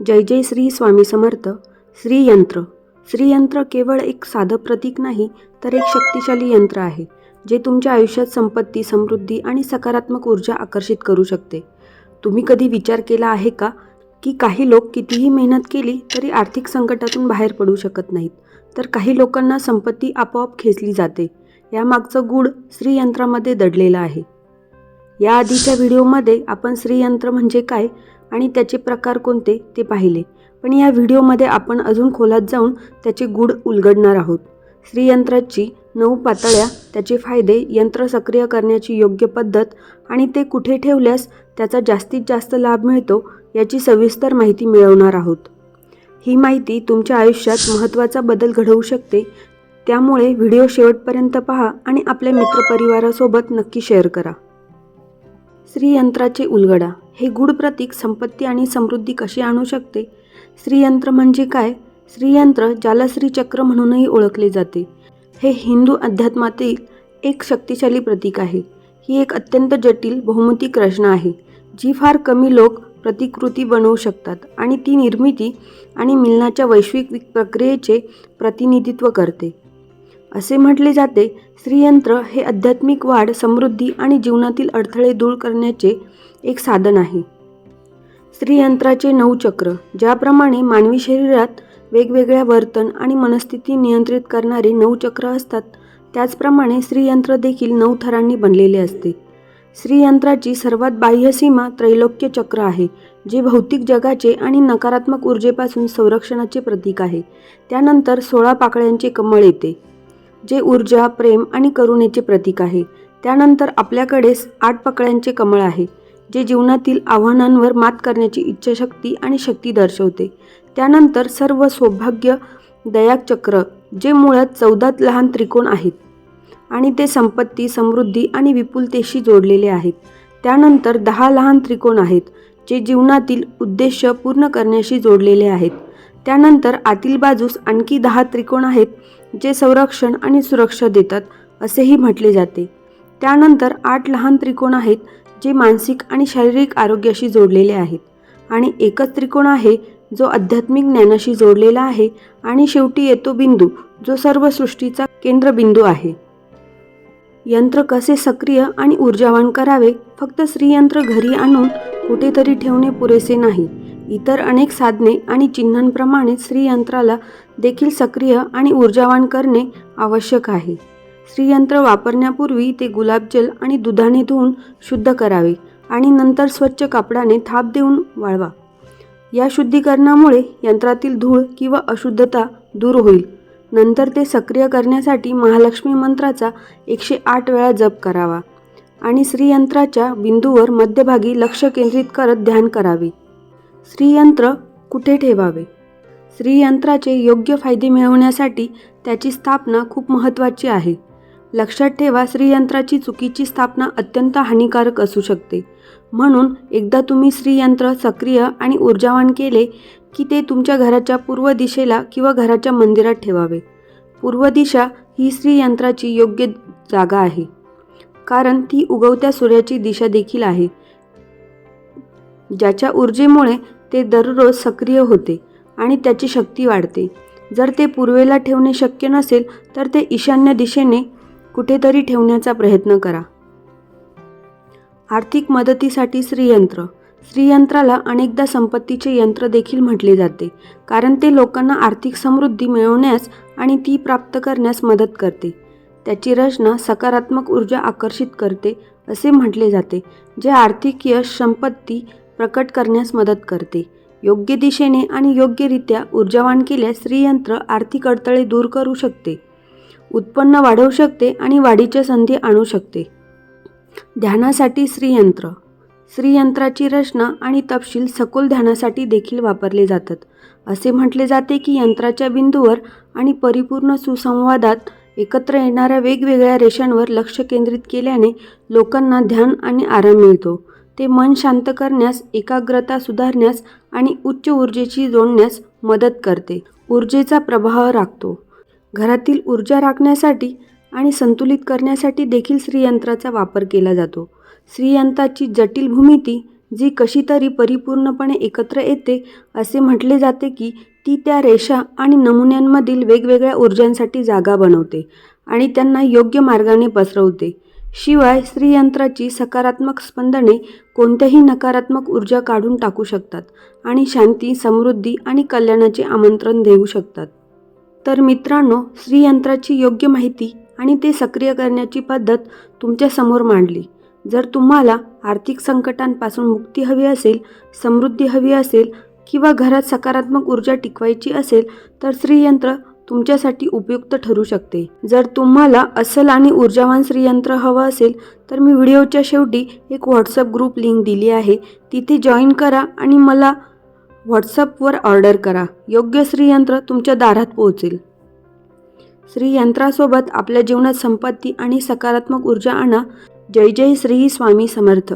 जय जय श्री स्वामी समर्थ. श्रीयंत्र. श्रीयंत्र केवळ एक साधं प्रतीक नाही तर एक शक्तिशाली यंत्र आहे जे तुमच्या आयुष्यात संपत्ती समृद्धी आणि सकारात्मक ऊर्जा आकर्षित करू शकते. तुम्ही कधी विचार केला आहे का की काही लोक कितीही मेहनत केली तरी आर्थिक संकटातून बाहेर पडू शकत नाहीत? तर काही लोकांना संपत्ती आपोआप खेचली जाते. यामागचं गूढ श्रीयंत्रामध्ये दडलेलं आहे. या आधीच्या व्हिडिओमध्ये आपण श्रीयंत्र म्हणजे काय आणि त्याचे प्रकार कोणते ते पाहिले. पण या व्हिडिओमध्ये आपण अजून खोलात जाऊन त्याचे गूढ उलगडणार आहोत. श्रीयंत्राची नऊ पातळ्या त्याचे फायदे यंत्र सक्रिय करण्याची योग्य पद्धत आणि ते कुठे ठेवल्यास त्याचा जास्तीत जास्त लाभ मिळतो याची सविस्तर माहिती मिळवणार आहोत. ही माहिती तुमच्या आयुष्यात महत्त्वाचा बदल घडवू शकते. त्यामुळे व्हिडिओ शेवटपर्यंत पहा आणि आपल्या मित्रपरिवारासोबत नक्की शेअर करा. श्रीयंत्राचे उलगडा. हे गूढ प्रतीक संपत्ती आणि समृद्धी कशी आणू शकते? श्रीयंत्र म्हणजे काय? श्रीयंत्र ज्याला श्रीचक्र म्हणूनही ओळखले जाते. हे हिंदू अध्यात्मातील एक शक्तिशाली प्रतीक आहे. ही एक अत्यंत जटिल बहुमतिक रचना आहे जी फार कमी लोक प्रतिकृती बनवू शकतात आणि ती निर्मिती आणि मिलनाच्या वैश्विक प्रक्रियेचे प्रतिनिधित्व करते. असे म्हटले जाते श्रीयंत्र हे आध्यात्मिक वाढ समृद्धी आणि जीवनातील अडथळे दूर करण्याचे एक साधन आहे. श्रीयंत्राचे नऊ चक्र ज्याप्रमाणे मानवी शरीरात वेगवेगळ्या वर्तन आणि मनस्थिती नियंत्रित करणारे नऊ चक्र असतात त्याचप्रमाणे श्रीयंत्र देखील नऊ थरांनी बनलेले असते. श्रीयंत्राची सर्वात बाह्य सीमा त्रैलोक्य चक्र आहे जे भौतिक जगाचे आणि नकारात्मक ऊर्जेपासून संरक्षणाचे प्रतीक आहे. त्यानंतर सोळा पाकळ्यांचे कमळ येते. जे ऊर्जा प्रेम आणि करुणेचे प्रतीक आहे. त्यानंतर आपल्याकडे आठ पकड्यांचे कमळ आहे जे जीवनातील आव्हानांवर मात करण्याची इच्छाशक्ती आणि शक्ती दर्शवते. त्यानंतर सर्व सौभाग्य दयाक चक्र जे मुळात चौदा लहान त्रिकोण आहेत आणि ते संपत्ती समृद्धी आणि विपुलतेशी जोडलेले आहेत. त्यानंतर दहा लहान त्रिकोण आहेत जे जीवनातील उद्देश पूर्ण करण्याशी जोडलेले आहेत. त्यानंतर आतील बाजूस आणखी दहा त्रिकोण आहेत जे संरक्षण आणि सुरक्षा देतात असेही म्हटले जाते. त्यानंतर आठ लहान त्रिकोण आहेत जे मानसिक आणि शारीरिक आरोग्याशी जोडलेले आहेत. आणि एकच त्रिकोण आहे जो आध्यात्मिक ज्ञानाशी जोडलेला आहे आणि शेवटी येतो बिंदू जो सर्व सृष्टीचा केंद्रबिंदू आहे. यंत्र कसे सक्रिय आणि ऊर्जावान करावे फक्त स्त्रीयंत्र घरी आणून कुठेतरी ठेवणे पुरेसे नाही. इतर अनेक साधने आणि चिन्हांप्रमाणे श्रीयंत्राला देखील सक्रिय आणि ऊर्जावान करणे आवश्यक आहे. श्रीयंत्र वापरण्यापूर्वी ते गुलाबजल आणि दुधाने धुवून शुद्ध करावे आणि नंतर स्वच्छ कापडाने थाप देऊन वाळवा. या शुद्धीकरणामुळे यंत्रातील धूळ किंवा अशुद्धता दूर होईल. नंतर ते सक्रिय करण्यासाठी महालक्ष्मी मंत्राचा एकशे आठ वेळा जप करावा आणि श्रीयंत्राच्या बिंदूवर मध्यभागी लक्ष केंद्रित करत ध्यान करावे. श्रीयंत्र कुठे ठेवावे? श्रीयंत्राचे योग्य फायदे मिळवण्यासाठी त्याची स्थापना खूप महत्त्वाची आहे. लक्षात ठेवा श्रीयंत्राची चुकीची स्थापना अत्यंत हानिकारक असू शकते. म्हणून एकदा तुम्ही श्रीयंत्र सक्रिय आणि ऊर्जावान केले की ते तुमच्या घराच्या पूर्व दिशेला किंवा घराच्या मंदिरात ठेवावे. पूर्व दिशा ही श्रीयंत्राची योग्य जागा आहे. कारण ती उगवत्या सूर्याची दिशा देखील आहे. ज्याच्या ऊर्जेमुळे ते दररोज सक्रिय होते आणि त्याची शक्ती वाढते. जर ते पूर्वेला ठेवणे शक्य नसेल तर ते ईशान्य दिशेने कुठेतरी ठेवण्याचा प्रयत्न करा. आर्थिक मदतीसाठी श्रीयंत्र. श्रीयंत्राला अनेकदा संपत्तीचे यंत्र देखील म्हटले जाते कारण ते लोकांना आर्थिक समृद्धी मिळवण्यास आणि ती प्राप्त करण्यास मदत करते. त्याची रचना सकारात्मक ऊर्जा आकर्षित करते असे म्हटले जाते जे आर्थिक यश संपत्ती प्रकट करण्यास मदत करते. योग्य दिशेने आणि योग्यरित्या ऊर्जावान केल्यास स्त्रीयंत्र आर्थिक अडथळे दूर करू शकते. उत्पन्न वाढवू शकते आणि वाढीच्या संधी आणू शकते. ध्यानासाठी श्रीयंत्र. श्रीयंत्राची रचना आणि तपशील सखोल ध्यानासाठी देखील वापरले जातात. असे म्हटले जाते की यंत्राच्या बिंदूवर आणि परिपूर्ण सुसंवादात एकत्र येणाऱ्या वेगवेगळ्या रेषांवर लक्ष केंद्रित केल्याने लोकांना ध्यान आणि आराम मिळतो. ते मन शांत करण्यास एकाग्रता सुधारण्यास आणि उच्च ऊर्जेची जोडण्यास मदत करते. ऊर्जेचा प्रभाव राखतो. घरातील ऊर्जा राखण्यासाठी आणि संतुलित करण्यासाठी देखील श्रीयंत्राचा वापर केला जातो. श्रीयंत्राची जटिल भूमिती जी कशी तरी परिपूर्णपणे एकत्र येते असे म्हटले जाते की ती त्या रेषा आणि नमुन्यांमधील वेगवेगळ्या ऊर्जांसाठी जागा बनवते आणि त्यांना योग्य मार्गाने पसरवते. शिवाय स्त्रीयंत्राची सकारात्मक स्पंदने कोणत्याही नकारात्मक ऊर्जा काढून टाकू शकतात आणि शांती समृद्धी आणि कल्याणाचे आमंत्रण देऊ शकतात. तर मित्रांनो स्त्रीयंत्राची योग्य माहिती आणि ते सक्रिय करण्याची पद्धत तुमच्यासमोर मांडली. जर तुम्हाला आर्थिक संकटांपासून मुक्ती हवी असेल समृद्धी हवी असेल किंवा घरात सकारात्मक ऊर्जा टिकवायची असेल तर स्त्रीयंत्र तुमच्यासाठी उपयुक्त ठरू शकते. जर तुम्हाला असल आणि ऊर्जावान श्रीयंत्र हवं असेल तर मी व्हिडिओच्या शेवटी एक व्हॉट्सअप ग्रुप लिंक दिली आहे. तिथे जॉईन करा आणि मला व्हॉट्सअपवर ऑर्डर करा. योग्य श्रीयंत्र तुमच्या दारात पोहोचेल. श्रीयंत्रासोबत आपल्या जीवनात संपत्ती आणि सकारात्मक ऊर्जा आणा. जय जय श्री स्वामी समर्थ.